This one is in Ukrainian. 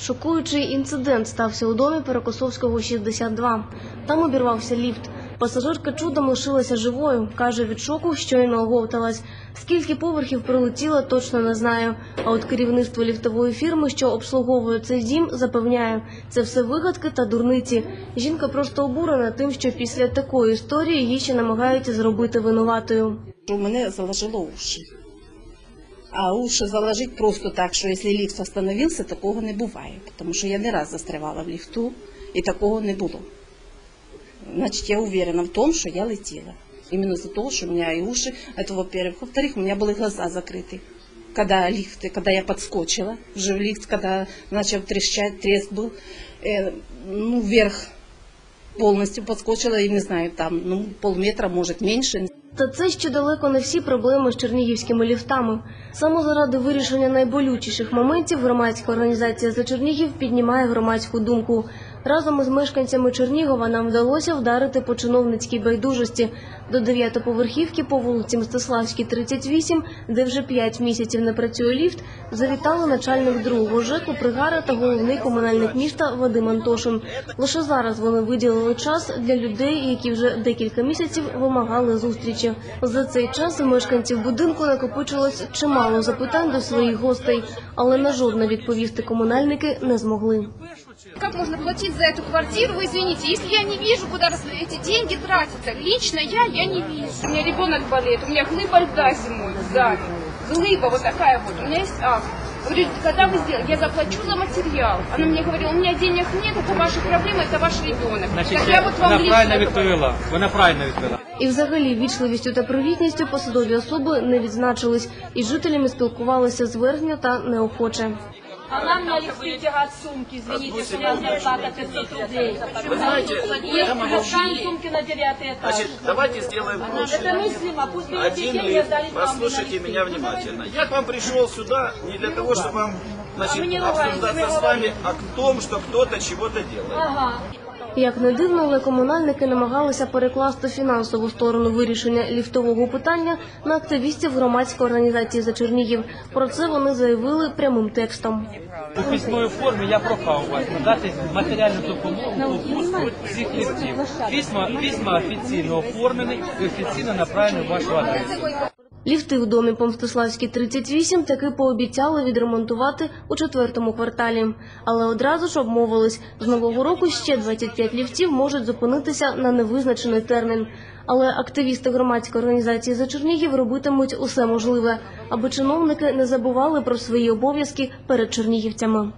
Шокуючий інцидент стався у домі Перекосовського 62. Там обірвався ліфт. Пасажирка чудом лишилася живою. Каже, від шоку щойно оговталась. Скільки поверхів прилетіло, точно не знаю. А от керівництво ліфтової фірми, що обслуговує цей дім, запевняє, це все вигадки та дурниці. Жінка просто обурена тим, що після такої історії її ще намагаються зробити винуватою. Мене заложило уші. А уші заложить просто так, що якщо ліфт остановився, такого не буває. Тому що я не раз застрявала в ліфту, і такого не було. Значить, я уверена в тому, що я летіла. Именно за то, что у меня и уши, это во-первых. Во-вторых, у меня были глаза закрыты. Когда лифт, когда я подскочила, уже в лифт, когда начал трещать, треск был, э, ну, вверх полностью подскочила, и не знаю, там, ну, полметра, может, меньше, Та це ще далеко не всі проблеми з чернігівськими ліфтами. Саме заради вирішення найболючіших моментів громадська організація за Чернігів піднімає громадську думку. Разом із мешканцями Чернігова нам вдалося вдарити по чиновницькій байдужості до дев'ятоповерхівки по вулиці Мстиславській, 38, де вже п'ять місяців не працює ліфт, завітали начальник другого ЖЕКу Пригара та головний комунальник міста Вадим Антошин. Лише зараз вони виділили час для людей, які вже декілька місяців вимагали зустрічі. За цей час у мешканців будинку накопичилось чимало запитань до своїх гостей, але на жодне відповісти комунальники не змогли. Как можно платить за эту квартиру? Вы извините, если я не вижу, куда рас- эти деньги тратятся, лично я, я не вижу. У меня ребенок болеет, у меня глыба льда зимой в зале. Глыба вот такая вот, у меня есть акт. Говорю, когда вы сделаете? Я заплачу за материал. Она мне говорила, у меня денег нет, это ваши проблемы, это ваш ребенок. Значить, так я вот вам вона лично правильно говорю. відповіла. Вона правильно відповіла. І взагалі вічливістю та привітністю посадові особи не відзначились, і з жителями спілкувалися зверхньо та неохоче. Она мне листы тягать сумки, извините, что я зарплата 500 рублей. Вы знаете, я могу... сумки на девятый этаж. Значит, давайте сделаем проще. Это мыслимо, пусть Один вам Послушайте меня внимательно. Я к вам пришел сюда не для того, чтобы вам значит, А ругаемся, обсуждаться с вами о том, что кто-то чего-то делает. Ага. Як не дивно, але комунальники намагалися перекласти фінансову сторону вирішення ліфтового питання на активістів громадської організації за Чернігів. Про це вони заявили прямим текстом. У письмовій формі я прохав вас надати матеріальну допомогу у пуску всіх листів. Письма, письма офіційно оформлені і офіційно направлені в вашу адресу. Ліфти у домі по Мстиславській 38 таки пообіцяли відремонтувати у четвертому кварталі. Але одразу ж обмовились, з нового року ще 25 ліфтів можуть зупинитися на невизначений термін. Але активісти громадської організації за Чернігів робитимуть усе можливе, аби чиновники не забували про свої обов'язки перед чернігівцями.